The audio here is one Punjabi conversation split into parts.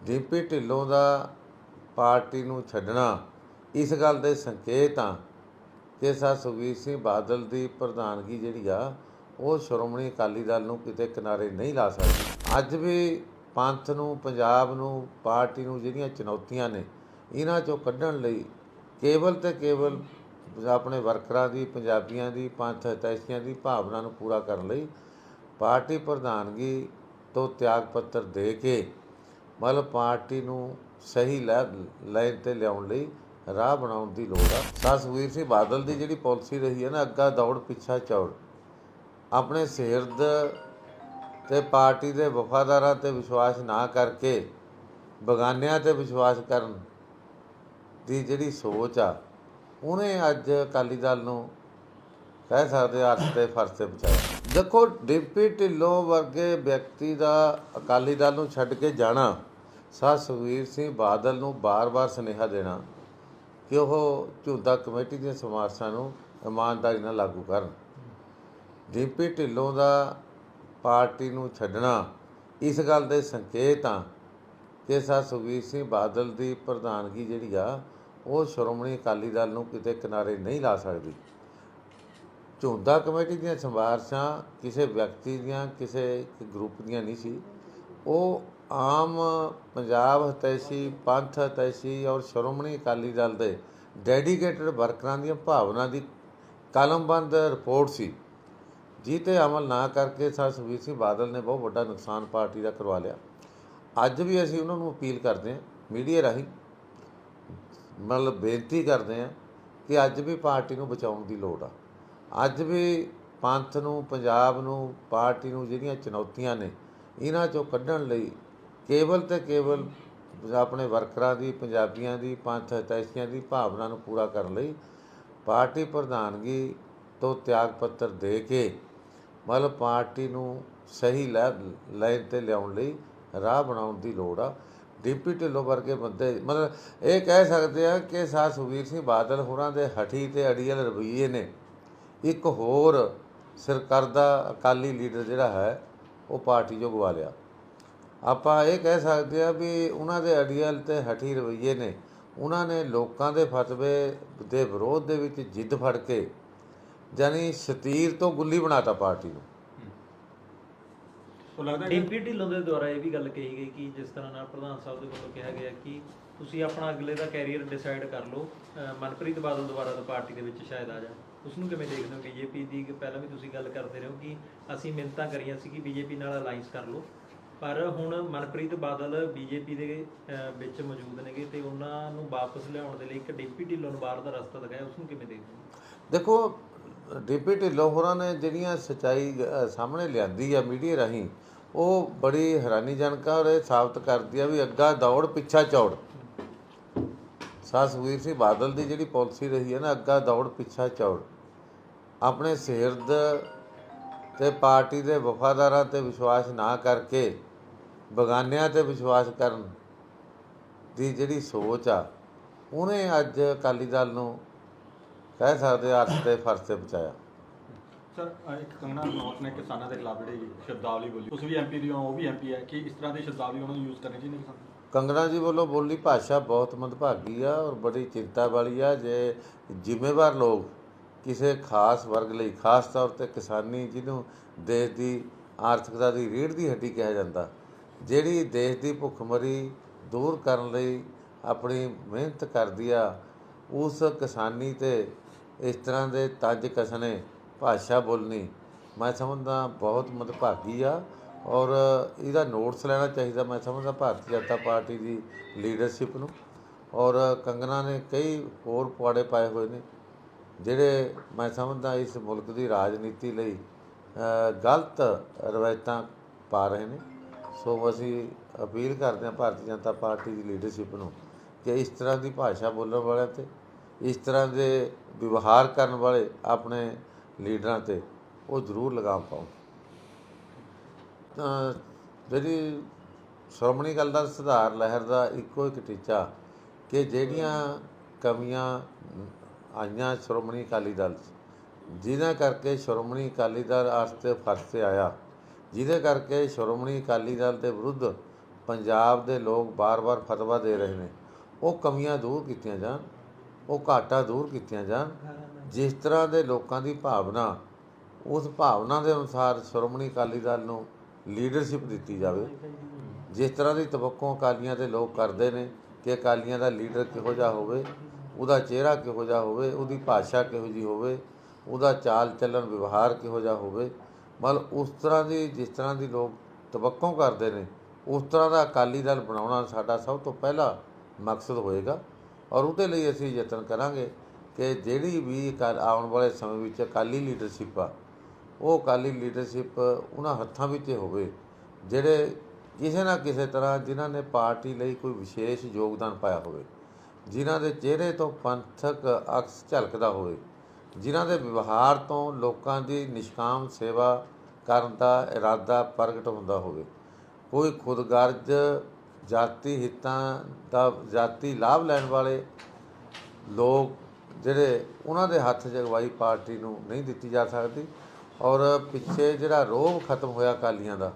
ਦੀਪੀ ਢਿੱਲੋਂ ਦਾ ਪਾਰਟੀ ਨੂੰ ਛੱਡਣਾ, ਇਸ ਗੱਲ ਦੇ ਸੰਕੇਤ ਆ ਕਿ ਸਰ ਸੁਖਬੀਰ ਸਿੰਘ ਬਾਦਲ ਦੀ ਪ੍ਰਧਾਨਗੀ ਜਿਹੜੀ ਆ, ਉਹ ਸ਼੍ਰੋਮਣੀ ਅਕਾਲੀ ਦਲ ਨੂੰ ਕਿਤੇ ਕਿਨਾਰੇ ਨਹੀਂ ਲਾ ਸਕਦੀ। ਅੱਜ ਵੀ ਪੰਥ ਨੂੰ, ਪੰਜਾਬ ਨੂੰ, ਪਾਰਟੀ ਨੂੰ ਜਿਹੜੀਆਂ ਚੁਣੌਤੀਆਂ ਨੇ, ਇਹਨਾਂ ਚੋਂ ਕੱਢਣ ਲਈ ਕੇਵਲ ਤੇ ਕੇਵਲ ਆਪਣੇ ਵਰਕਰਾਂ ਦੀ, ਪੰਜਾਬੀਆਂ ਦੀ, ਪੰਥ ਹਿਤੈਸ਼ੀਆਂ ਦੀ ਭਾਵਨਾ ਨੂੰ ਪੂਰਾ ਕਰਨ ਲਈ ਪਾਰਟੀ ਪ੍ਰਧਾਨਗੀ ਤੋਂ ਤਿਆਗ ਪੱਤਰ ਦੇ ਕੇ ਮਤਲਬ ਪਾਰਟੀ ਨੂੰ ਸਹੀ ਲਾਈਨ ਤੇ ਲਿਆਉਣ ਲਈ ਰਾਹ ਬਣਾਉਣ ਦੀ ਲੋੜ ਆ। ਸਰ ਸੁਖਬੀਰ ਸਿੰਘ ਬਾਦਲ ਦੀ ਜਿਹੜੀ ਪਾਲਿਸੀ ਰਹੀ ਹੈ ਨਾ, ਅੱਗਾ ਦੌੜ, ਪਿੱਛਾ ਚੌੜ। ਆਪਣੇ ਸਿਰਦ ਤੇ ਪਾਰਟੀ ਦੇ ਵਫਾਦਾਰਾਂ ਤੇ ਵਿਸ਼ਵਾਸ ਨਾ ਕਰਕੇ, ਬਗਾਨਿਆਂ ਤੇ ਵਿਸ਼ਵਾਸ ਕਰਨ ਦੀ ਜਿਹੜੀ ਸੋਚ ਆ, ਉਹਨੇ ਅੱਜ ਅਕਾਲੀ ਦਲ ਨੂੰ ਕਹਿ ਸਕਦੇ ਆ ਤੇ ਫਰਜ਼ ਤੇ ਬਚਾਇਆ। ਦੇਖੋ ਡਿਪਟੀ ਢਿੱਲੋਂ ਵਰਗੇ ਵਿਅਕਤੀ ਦਾ ਅਕਾਲੀ ਦਲ ਨੂੰ ਛੱਡ ਕੇ ਜਾਣਾ ਸਰ ਸੁਖਬੀਰ ਸਿੰਘ ਬਾਦਲ ਨੂੰ ਬਾਰ-ਬਾਰ ਸੁਨੇਹਾ ਦੇਣਾ ਕਿ ਉਹ ਝੁੰਦਾ ਕਮੇਟੀ ਦੀਆਂ ਸਿਫਾਰਸ਼ਾਂ ਨੂੰ ਇਮਾਨਦਾਰੀ ਨਾਲ ਲਾਗੂ ਕਰਨ। ਡਿਪਟੀ ਢਿੱਲੋਂ ਦਾ ਪਾਰਟੀ ਨੂੰ ਛੱਡਣਾ ਇਸ ਗੱਲ ਦੇ ਸੰਕੇਤ ਆ ਕਿ ਸਰ ਸੁਖਬੀਰ ਸਿੰਘ ਬਾਦਲ ਦੀ ਪ੍ਰਧਾਨਗੀ ਜਿਹੜੀ ਆ, ਉਹ ਸ਼੍ਰੋਮਣੀ ਅਕਾਲੀ ਦਲ ਨੂੰ ਕਿਤੇ ਕਿਨਾਰੇ ਨਹੀਂ ਲਾ ਸਕਦੀ। ਝੁੰਦਾ ਕਮੇਟੀ ਦੀਆਂ ਸਿਫਾਰਸ਼ਾਂ ਕਿਸੇ ਵਿਅਕਤੀ ਦੀਆਂ, ਕਿਸੇ ਗਰੁੱਪ ਦੀਆਂ ਨਹੀਂ ਸੀ। ਉਹ ਆਮ ਪੰਜਾਬ ਹਿਤੈਸ਼ੀ, ਪੰਥ ਹਿਤੈਸ਼ੀ ਔਰ ਸ਼੍ਰੋਮਣੀ ਅਕਾਲੀ ਦਲ ਦੇ ਡੈਡੀਕੇਟਡ ਵਰਕਰਾਂ ਦੀਆਂ ਭਾਵਨਾ ਦੀ ਕਲਮਬੰਦ ਰਿਪੋਰਟ ਸੀ। ਜੀ ਅਮਲ ਨਾ ਕਰਕੇ ਸਰ ਸੁਖਬੀਰ ਸਿੰਘ ਬਾਦਲ ਨੇ ਬਹੁਤ ਵੱਡਾ ਨੁਕਸਾਨ ਪਾਰਟੀ ਦਾ ਕਰਵਾ ਲਿਆ। ਅੱਜ ਵੀ ਅਸੀਂ ਉਹਨਾਂ ਨੂੰ ਅਪੀਲ ਕਰਦੇ ਹਾਂ, ਮੀਡੀਆ ਰਾਹੀਂ ਮਤਲਬ ਬੇਨਤੀ ਕਰਦੇ ਹਾਂ ਕਿ ਅੱਜ ਵੀ ਪਾਰਟੀ ਨੂੰ ਬਚਾਉਣ ਦੀ ਲੋੜ ਆ। ਅੱਜ ਵੀ ਪੰਥ ਨੂੰ, ਪੰਜਾਬ ਨੂੰ, ਪਾਰਟੀ ਨੂੰ ਜਿਹੜੀਆਂ ਚੁਣੌਤੀਆਂ ਨੇ, ਇਹਨਾਂ ਚੋਂ ਕੱਢਣ ਲਈ ਕੇਵਲ ਤੇ ਕੇਵਲ ਆਪਣੇ ਵਰਕਰਾਂ ਦੀ, ਪੰਜਾਬੀਆਂ ਦੀ, ਪੰਥ ਹਿਤੈਸ਼ੀਆਂ ਦੀ ਭਾਵਨਾ ਨੂੰ ਪੂਰਾ ਕਰਨ ਲਈ ਪਾਰਟੀ ਪ੍ਰਧਾਨਗੀ ਤੋਂ ਤਿਆਗ ਪੱਤਰ ਦੇ ਕੇ ਮਤਲਬ ਪਾਰਟੀ ਨੂੰ ਸਹੀ ਲਾਈਨ ਤੇ ਲਿਆਉਣ ਲਈ ਰਾਹ ਬਣਾਉਣ ਦੀ ਲੋੜ ਆ। ਡਿਪਟੀ ਢਿੱਲੋਂ ਵਰਗੇ ਬੰਦੇ, ਮਤਲਬ ਇਹ ਕਹਿ ਸਕਦੇ ਆ ਕਿ ਸਰ ਸੁਖਬੀਰ ਸਿੰਘ ਬਾਦਲ ਹੋਰਾਂ ਦੇ ਹਠੀ ਤੇ ਅੜੀਅਲ ਰਵਈਏ ਨੇ। ਇੱਕ ਹੋਰ ਸਰਕਰਦਾ ਅਕਾਲੀ ਲੀਡਰ ਜਿਹੜਾ ਹੈ, ਉਹ ਪਾਰਟੀ ਜੋ ਗਵਾ ਲਿਆ। ਆਪਾਂ ਇਹ ਕਹਿ ਸਕਦੇ ਆ ਵੀ ਉਹਨਾਂ ਦੇ ਅੜੀਅਲ ਤੇ ਹਠੀ ਰਵਈਏ ਨੇ। ਉਹਨਾਂ ਨੇ ਲੋਕਾਂ ਦੇ ਫਤਵੇ ਦੇ ਵਿਰੋਧ ਦੇ ਵਿੱਚ ਜਿੱਦ ਫੜ ਕੇ ਜਾਨੀ ਸਤੀਰ ਤੋਂ ਗੁੱਲੀ ਬਣਾਤਾ ਪਾਰਟੀ ਨੂੰ। ਸੋ ਲੱਗਦਾ ਕਿ ਡੀਪੀ ਢਿੱਲੋਂ ਦੇ ਦੁਆਰਾ ਇਹ ਵੀ ਗੱਲ ਕਹੀ ਗਈ ਕਿ ਜਿਸ ਤਰ੍ਹਾਂ ਨਾਲ ਪ੍ਰਧਾਨ ਸਾਹਿਬ ਦੇ ਵੱਲੋਂ ਕਿਹਾ ਗਿਆ ਕਿ ਤੁਸੀਂ ਆਪਣਾ ਅਗਲੇ ਦਾ ਕੈਰੀਅਰ ਡਿਸਾਈਡ ਕਰ ਲਓ ਮਨਪ੍ਰੀਤ ਬਾਦਲ ਦੁਬਾਰਾ ਤੋਂ ਪਾਰਟੀ ਦੇ ਵਿੱਚ ਸ਼ਾਇਦ ਆ ਜਾ। ਉਸ ਨੂੰ ਕਿਵੇਂ ਦੇਖਦੇ ਹੋ? ਬੀਜੇਪੀ ਦੀ ਕਿ ਪਹਿਲਾਂ ਵੀ ਤੁਸੀਂ ਗੱਲ ਕਰਦੇ ਰਹੋ ਕਿ ਅਸੀਂ ਮਿੰਨਤਾਂ ਕਰੀਆਂ ਸੀ ਕਿ ਬੀਜੇਪੀ ਨਾਲ ਅਲਾਈਅੰਸ ਕਰ ਲਓ। ਪਰ ਹੁਣ ਮਨਪ੍ਰੀਤ ਬਾਦਲ ਬੀਜੇਪੀ ਦੇ ਅਹ, ਵਿੱਚ ਮੌਜੂਦ ਨੇਗੇ ਤੇ ਉਹਨਾਂ ਨੂੰ ਵਾਪਸ ਲਿਆਉਣ ਦੇ ਲਈ ਇੱਕ ਡੀਪੀ ਢਿੱਲੋਂ ਨੂੰ ਬਾਹਰ ਦਾ ਰਸਤਾ ਦਿਖਾਇਆ ਉਸ ਨੂੰ ਕਿਵੇਂ ਦੇਖਦੇ ਦੇਖੋ ਡੀਪੀ ਢਿੱਲੋਂ ਹੋਰਾਂ ਨੇ ਜਿਹੜੀਆਂ ਸਚਾਈ ਸਾਹਮਣੇ ਲਿਆਂਦੀ ਆ ਮੀਡੀਆ ਰਾਹੀਂ ਉਹ ਬੜੀ ਹੈਰਾਨੀਜਨਕ ਆ ਔਰ ਇਹ ਸਾਬਤ ਕਰਦੀ ਆ ਵੀ ਅੱਗਾ ਦੌੜ ਪਿੱਛਾ ਚੌੜ। ਸਰ ਸੁਖਬੀਰ ਸਿੰਘ ਬਾਦਲ ਦੀ ਜਿਹੜੀ ਪਾਲਿਸੀ ਰਹੀ ਹੈ ਨਾ ਅੱਗਾ ਦੌੜ ਪਿੱਛਾ ਚੌੜ। ਆਪਣੇ ਸਿਰਦ ਤੇ ਪਾਰਟੀ ਦੇ ਵਫਾਦਾਰਾਂ ਤੇ ਵਿਸ਼ਵਾਸ ਨਾ ਕਰਕੇ ਬਗਾਨਿਆਂ ਤੇ ਵਿਸ਼ਵਾਸ ਕਰਨ ਦੀ ਜਿਹੜੀ ਸੋਚ ਆ ਉਹਨੇ ਅੱਜ ਅਕਾਲੀ ਦਲ ਨੂੰ ਕਹਿ ਸਕਦੇ ਆ ਅਰਥ ਤੇ ਫਰਜ਼ ਤੇ ਬਚਾਇਆ ਸਰ ਇੱਕ ਕੰਗਣਾ ਰਣੌਤ ਨੇ ਕਿਸਾਨਾਂ ਦੇ ਖਿਲਾਫ ਜਿਹੜੀ ਸ਼ਬਦਾਵਲੀ ਬੋਲੀ ਉਸ ਵੀ ਐਮਪੀ ਦੀ ਹੋ, ਉਹ ਵੀ ਐਮਪੀ ਹੈ ਕਿ ਇਸ ਤਰ੍ਹਾਂ ਦੀ ਸ਼ਬਦਾਵਲੀ ਉਹਨਾਂ ਨੂੰ ਯੂਜ਼ ਕਰਨੀ ਚਾਹੀਦੀ ਕਿਸਾਨ ਕੰਗਣਾ ਜੀ ਵੱਲੋਂ ਬੋਲੀ ਭਾਸ਼ਾ ਬਹੁਤ ਮੰਦਭਾਗੀ ਆ ਔਰ ਬੜੀ ਚਿੰਤਾ ਵਾਲੀ ਆ ਜੇ ਜ਼ਿੰਮੇਵਾਰ ਲੋਕ ਕਿਸੇ ਖਾਸ ਵਰਗ ਲਈ ਖਾਸ ਤੌਰ ਤੇ ਕਿਸਾਨੀ ਜਿਹਨੂੰ ਦੇਸ਼ ਦੀ ਆਰਥਿਕਤਾ ਦੀ ਰੀੜ੍ਹ ਦੀ ਹੱਡੀ ਕਿਹਾ ਜਾਂਦਾ ਜਿਹੜੀ ਦੇਸ਼ ਦੀ ਭੁੱਖਮਰੀ ਦੂਰ ਕਰਨ ਲਈ ਆਪਣੀ ਮਿਹਨਤ ਕਰਦੀ ਆ, ਉਸ ਕਿਸਾਨੀ ਤੇ ਇਸ ਤਰ੍ਹਾਂ ਦੇ ਤੱਜ ਕਸਨੇ ਭਾਸ਼ਾ ਬੋਲਣੀ ਮੈਂ ਸਮਝਦਾ ਬਹੁਤ ਮਦਭਾਗੀ ਆ ਔਰ ਇਹਦਾ ਨੋਟਸ ਲੈਣਾ ਚਾਹੀਦਾ ਮੈਂ ਸਮਝਦਾ ਭਾਰਤੀ ਜਨਤਾ ਪਾਰਟੀ ਦੀ ਲੀਡਰਸ਼ਿਪ ਨੂੰ ਔਰ ਕੰਗਨਾ ਨੇ ਕਈ ਹੋਰ ਪੁਆੜੇ ਪਾਏ ਹੋਏ ਨੇ ਜਿਹੜੇ ਮੈਂ ਸਮਝਦਾ ਇਸ ਮੁਲਕ ਦੀ ਰਾਜਨੀਤੀ ਲਈ ਗਲਤ ਰਵਾਇਤਾਂ ਪਾ ਰਹੇ ਨੇ। ਸੋ ਅਸੀਂ ਅਪੀਲ ਕਰਦੇ ਹਾਂ ਭਾਰਤੀ ਜਨਤਾ ਪਾਰਟੀ ਦੀ ਲੀਡਰਸ਼ਿਪ ਨੂੰ ਕਿ ਇਸ ਤਰ੍ਹਾਂ ਦੀ ਭਾਸ਼ਾ ਬੋਲਣ ਵਾਲਿਆਂ ਤੇ, ਇਸ ਤਰ੍ਹਾਂ ਦੇ ਵਿਵਹਾਰ ਕਰਨ ਵਾਲੇ ਆਪਣੇ ਲੀਡਰਾਂ ਤੇ ਉਹ ਜ਼ਰੂਰ ਲਗਾਮ ਪਾਉਣ ਤਾਂ ਜਿਹੜੀ ਸ਼੍ਰੋਮਣੀ ਅਕਾਲੀ ਦਲ ਸੁਧਾਰ ਲਹਿਰ ਦਾ ਇੱਕੋ ਇੱਕ ਟੀਚਾ ਕਿ ਜਿਹੜੀਆਂ ਕਮੀਆਂ ਆਈਆਂ ਸ਼੍ਰੋਮਣੀ ਅਕਾਲੀ ਦਲ 'ਚ ਜਿਨ੍ਹਾਂ ਕਰਕੇ ਸ਼੍ਰੋਮਣੀ ਅਕਾਲੀ ਦਲ ਅਰਥ ਤੇ ਫਰਜ਼ ਤੇ ਆਇਆ ਜਿਹਦੇ ਕਰਕੇ ਸ਼੍ਰੋਮਣੀ ਅਕਾਲੀ ਦਲ ਦੇ ਵਿਰੁੱਧ ਪੰਜਾਬ ਦੇ ਲੋਕ ਬਾਰ-ਬਾਰ ਫਤਵਾ ਦੇ ਰਹੇ ਨੇ। ਉਹ ਕਮੀਆਂ ਦੂਰ ਕੀਤੀਆਂ ਜਾਣ, ਉਹ ਘਾਟਾ ਦੂਰ ਕੀਤੀਆਂ ਜਾਣ। ਜਿਸ ਤਰ੍ਹਾਂ ਦੇ ਲੋਕਾਂ ਦੀ ਭਾਵਨਾ, ਉਸ ਭਾਵਨਾ ਦੇ ਅਨੁਸਾਰ ਸ਼੍ਰੋਮਣੀ ਅਕਾਲੀ ਦਲ ਨੂੰ ਲੀਡਰਸ਼ਿਪ ਦਿੱਤੀ ਜਾਵੇ। ਜਿਸ ਤਰ੍ਹਾਂ ਦੀ ਤਵੱਕੋ ਅਕਾਲੀਆਂ ਦੇ ਲੋਕ ਕਰਦੇ ਨੇ ਕਿ ਅਕਾਲੀਆਂ ਦਾ ਲੀਡਰ ਕਿਹੋ ਜਿਹਾ ਹੋਵੇ, ਉਹਦਾ ਚਿਹਰਾ ਕਿਹੋ ਜਿਹਾ ਹੋਵੇ, ਉਹਦੀ ਭਾਸ਼ਾ ਕਿਹੋ ਜਿਹੀ ਹੋਵੇ, ਉਹਦਾ ਚਾਲ ਚੱਲਣ ਵਿਵਹਾਰ ਕਿਹੋ ਜਿਹਾ ਹੋਵੇ ਮਤਲਬ ਉਸ ਤਰ੍ਹਾਂ ਦੀ, ਜਿਸ ਤਰ੍ਹਾਂ ਦੀ ਲੋਕ ਤਵੱਕੋ ਕਰਦੇ ਨੇ, ਉਸ ਤਰ੍ਹਾਂ ਦਾ ਅਕਾਲੀ ਦਲ ਬਣਾਉਣਾ ਸਾਡਾ ਸਭ ਤੋਂ ਪਹਿਲਾ ਮਕਸਦ ਹੋਏਗਾ। ਔਰ ਉਹਦੇ ਲਈ ਅਸੀਂ ਯਤਨ ਕਰਾਂਗੇ ਕਿ ਜਿਹੜੀ ਵੀ ਅਕਾ- ਆਉਣ ਵਾਲੇ ਸਮੇਂ ਵਿੱਚ ਅਕਾਲੀ ਲੀਡਰਸ਼ਿਪ ਆ, ਉਹ ਅਕਾਲੀ ਲੀਡਰਸ਼ਿਪ ਉਹਨਾਂ ਹੱਥਾਂ ਵਿੱਚ ਹੋਵੇ, ਜਿਹੜੇ ਕਿਸੇ ਨਾ ਕਿਸੇ ਤਰ੍ਹਾਂ ਜਿਨ੍ਹਾਂ ਨੇ ਪਾਰਟੀ ਲਈ ਕੋਈ ਵਿਸ਼ੇਸ਼ ਯੋਗਦਾਨ ਪਾਇਆ ਹੋਵੇ, ਜਿਨ੍ਹਾਂ ਦੇ ਚਿਹਰੇ ਤੋਂ ਪੰਥਕ ਅਕਸ ਝਲਕਦਾ ਹੋਵੇ ਜਿਨ੍ਹਾਂ ਦੇ ਵਿਵਹਾਰ ਤੋਂ ਲੋਕਾਂ ਦੀ ਨਿਸ਼ਕਾਮ ਸੇਵਾ ਕਰਨ ਦਾ ਇਰਾਦਾ ਪ੍ਰਗਟ ਹੁੰਦਾ ਹੋਵੇ। ਕੋਈ ਖੁਦਗਰਜ਼ ਜਾਤੀ ਹਿੱਤਾਂ ਦਾ ਜਾਤੀ ਲਾਭ ਲੈਣ ਵਾਲੇ ਲੋਕ ਜਿਹੜੇ ਉਹਨਾਂ ਦੇ ਹੱਥ ਜਗਵਾਈ ਪਾਰਟੀ ਨੂੰ ਨਹੀਂ ਦਿੱਤੀ ਜਾ ਸਕਦੀ ਔਰ ਪਿੱਛੇ ਜਿਹੜਾ ਰੋਹ ਖਤਮ ਹੋਇਆ ਅਕਾਲੀਆਂ ਦਾ,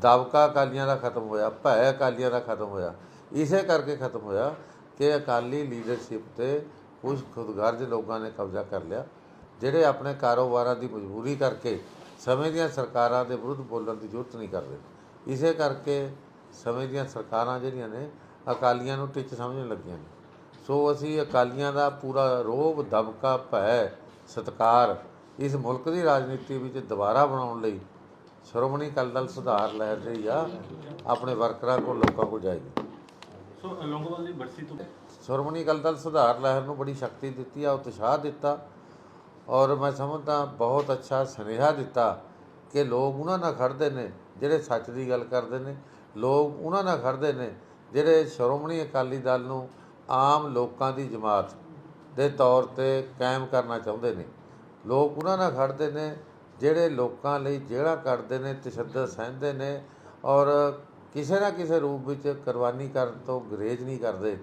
ਦਬਕਾ ਅਕਾਲੀਆਂ ਦਾ ਖਤਮ ਹੋਇਆ, ਭੈ ਅਕਾਲੀਆਂ ਦਾ ਖਤਮ ਹੋਇਆ, ਇਸੇ ਕਰਕੇ ਖਤਮ ਹੋਇਆ ਕਿ ਅਕਾਲੀ ਲੀਡਰਸ਼ਿਪ ਤੇ ਕੁਝ ਖੁਦਗਰਜ਼ ਲੋਕਾਂ ਨੇ ਕਬਜ਼ਾ ਕਰ ਲਿਆ, ਜਿਹੜੇ ਆਪਣੇ ਕਾਰੋਬਾਰਾਂ ਦੀ ਮਜਬੂਰੀ ਕਰਕੇ ਸਮੇਂ ਦੀਆਂ ਸਰਕਾਰਾਂ ਦੇ ਵਿਰੁੱਧ ਬੋਲਣ ਦੀ ਜ਼ਰੂਰਤ ਨਹੀਂ ਕਰਦੇ। ਇਸੇ ਕਰਕੇ ਸਮੇਂ ਦੀਆਂ ਸਰਕਾਰਾਂ ਜਿਹੜੀਆਂ ਨੇ, ਅਕਾਲੀਆਂ ਨੂੰ ਟਿੱਚ ਸਮਝਣ ਲੱਗੀਆਂ ਨੇ। ਸੋ ਅਸੀਂ ਅਕਾਲੀਆਂ ਦਾ ਪੂਰਾ ਰੋਬ ਦਬਕਾ, ਭੈ, ਸਤਕਾਰ ਇਸ ਮੁਲਕ ਦੀ ਰਾਜਨੀਤੀ ਵਿੱਚ ਦੁਬਾਰਾ ਬਣਾਉਣ ਲਈ ਸ਼੍ਰੋਮਣੀ ਅਕਾਲੀ ਦਲ ਸੁਧਾਰ ਲਹਿਰ ਜਿਹੜੀ ਆ, ਆਪਣੇ ਵਰਕਰਾਂ ਕੋਲ ਲੋਕਾਂ ਕੋਲ ਜਾਏਗੀ। ਸੋ ਲੌਂਗੋਵਾਲ ਦੀ ਬਰਸੀ ਤੋਂ ਸ਼੍ਰੋਮਣੀ ਅਕਾਲੀ ਦਲ ਸੁਧਾਰ ਲਹਿਰ ਨੂੰ ਬੜੀ ਸ਼ਕਤੀ ਦਿੱਤੀ ਆ, ਉਤਸ਼ਾਹ ਦਿੱਤਾ ਔਰ ਮੈਂ ਸਮਝਦਾ ਬਹੁਤ ਅੱਛਾ ਸੁਨੇਹਾ ਦਿੱਤਾ ਕਿ ਲੋਕ ਉਹਨਾਂ ਨਾਲ ਖੜਦੇ ਨੇ ਜਿਹੜੇ ਸੱਚ ਦੀ ਗੱਲ ਕਰਦੇ ਨੇ, ਲੋਕ ਉਹਨਾਂ ਨਾਲ ਖੜਦੇ ਨੇ ਜਿਹੜੇ ਸ਼੍ਰੋਮਣੀ ਅਕਾਲੀ ਦਲ ਨੂੰ ਆਮ ਲੋਕਾਂ ਦੀ ਜਮਾਤ ਦੇ ਤੌਰ ਤੇ ਕਾਇਮ ਕਰਨਾ ਚਾਹੁੰਦੇ ਨੇ। ਲੋਕ ਉਹਨਾਂ ਨਾਲ ਖੜਦੇ ਨੇ ਜਿਹੜੇ ਲੋਕਾਂ ਲਈ ਜਿਹੜਾ ਕਰਦੇ ਨੇ, ਤਸ਼ੱਦਦ ਸਹਿੰਦੇ ਨੇ ਔਰ ਕਿਸੇ ਨਾ ਕਿਸੇ ਰੂਪ ਵਿੱਚ ਕੁਰਬਾਨੀ ਕਰਨ ਤੋਂ ਗਰੇਜ ਨਹੀਂ ਕਰਦੇ।